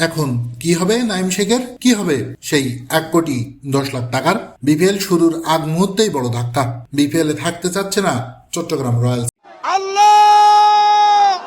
এখন কি হবে নাইম শেখের? কি হবে? সেই এক কোটি দশ লাখ টাকার বিপিএল শুরুর আগ মুহূর্তেই বড় ধাক্কা। বিপিএল এ থাকতে চাচ্ছে না চট্টগ্রাম রয়্যালস। আল্লাহ!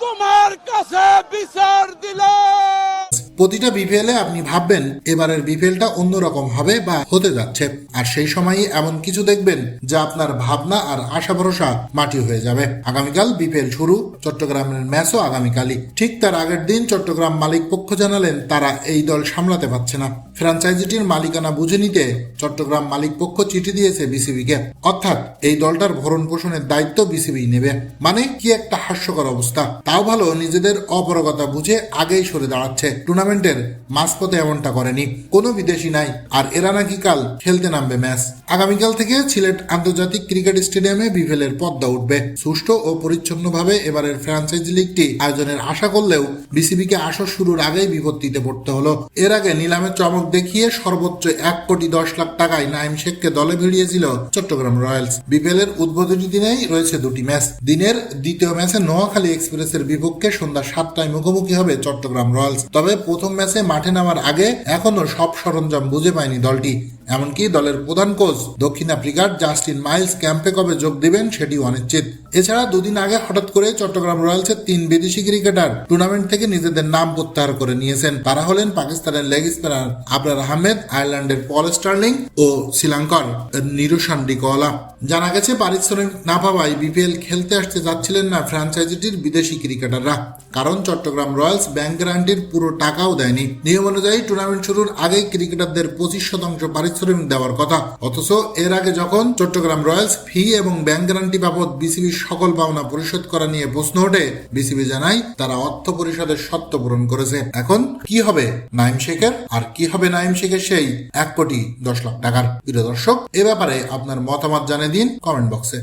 তোমার কাছে বিচার দিলাম! প্রতিটা বিপিএল আপনি ভাববেন, এবারের বিপিএলটা অন্যরকম হবে বা হতে যাচ্ছে। আর সেই সময়ই এমন কিছু দেখবেন, যা আপনার ভাবনা আর আশা ভরসা মাটি হয়ে যাবে। আগামীকাল বিপিএল শুরু, চট্টগ্রামের ম্যাচও আগামীকালই। ঠিক তার আগের দিন চট্টগ্রাম মালিক পক্ষ জানালেন, তারা এই দল সামলাতে পারছে না। ফ্র্যাঞ্চাইজিটির মালিকানা বুঝে নিতে চট্টগ্রাম মালিক পক্ষ চিঠি দিয়েছে বিসিবিকে। অর্থাৎ এই দলটার ভরণ পোষণের দায়িত্ব বিসিবি নেবে। মানে কি একটা হাস্যকর অবস্থা। তাও ভালো নিজেদের অপরগতা বুঝে আগেই সরে দাঁড়াচ্ছে। টুর্নামেন্টের মাঝপথে এমনটা করেনি। কোনো বিদেশি নাই। আর এরা নাকি কাল খেলতে নামবে ম্যাচ। আগামীকাল থেকে সিলেট আন্তর্জাতিক ক্রিকেট স্টেডিয়ামে বিভেলের পদ্মা উঠবে। সুষ্ঠু ও পরিচ্ছন্নভাবে এবারের ফ্র্যাঞ্চাইজি লিগটি আয়োজনের আশা করলেও বিসিবিকে আসর শুরুর আগেই বিপত্তিতে পড়তে হলো। এর আগে নিলামে চমক দেখিয়ে সর্বোচ্চ এক কোটি দশ লাখ টাকায় নাইম শেখকে দলে ভিড়িয়েছিল চট্টগ্রাম রয়্যালস। বিপিএলের উদ্বোধনী দিনেই রয়েছে দুটি ম্যাচ। দিনের দ্বিতীয় ম্যাচে নোয়াখালী এক্সপ্রেসের বিপক্ষে সন্ধ্যা সাতটায় মুখোমুখি হবে চট্টগ্রাম রয়্যালস। তবে প্রথম ম্যাচে মাঠে নামার আগে এখনও সব সরঞ্জাম বুঝে পায়নি দলটি। এমনকি দলের প্রধান কোচ দক্ষিণ আফ্রিকার জাস্টিন মাইলস ক্যাম্পে কবে যোগ দিবেন সেটি অনিশ্চিত। এছাড়া দুদিন আগে হঠাৎ করে চট্টগ্রাম রয়্যালসের তিন বিদেশি ক্রিকেটার টুর্নামেন্ট থেকে নিজেদের নাম প্রত্যাহার করে নিয়েছেন। তারা হলেন পাকিস্তানের লেগ স্পিনার আবরার আহমেদ, আয়ারল্যান্ডের পল স্টার্লিং ও শ্রীলঙ্কার নিরুশান ডিকওয়ালা জানা গেছে পারিশ্রমিক না পাওয়ায় বিপিএল খেলতে আসতে যাচ্ছিলেন না ফ্র্যাঞ্চাইজিটির বিদেশি ক্রিকেটাররা। কারণ চট্টগ্রাম রয়্যালস ব্যাংক গ্যারান্টির পুরো টাকাও দেয়নি। নিয়ম অনুযায়ী টুর্নামেন্ট শুরুর আগেই ক্রিকেটারদের পঁচিশ শতাংশ পারিশ্রমিক দেওয়ার কথা। অথচ এর আগে যখন চট্টগ্রাম রয়্যালস ফি এবং ব্যাংক গ্যারান্টি বাবদ বিসিবির সকল পাওনা পরিশোধ করা নিয়ে প্রশ্ন ওঠে, বিসিবি জানায় তারা অর্থ পরিষদের শর্ত পূরণ করেছে। এখন কি হবে? নাইম শেখের? আর কি হবে নাইম শেখের সেই এক কোটি দশ লাখ টাকার? প্রিয় দর্শক, এ ব্যাপারে আপনার মতামত জানিয়ে দিন কমেন্ট বক্সে।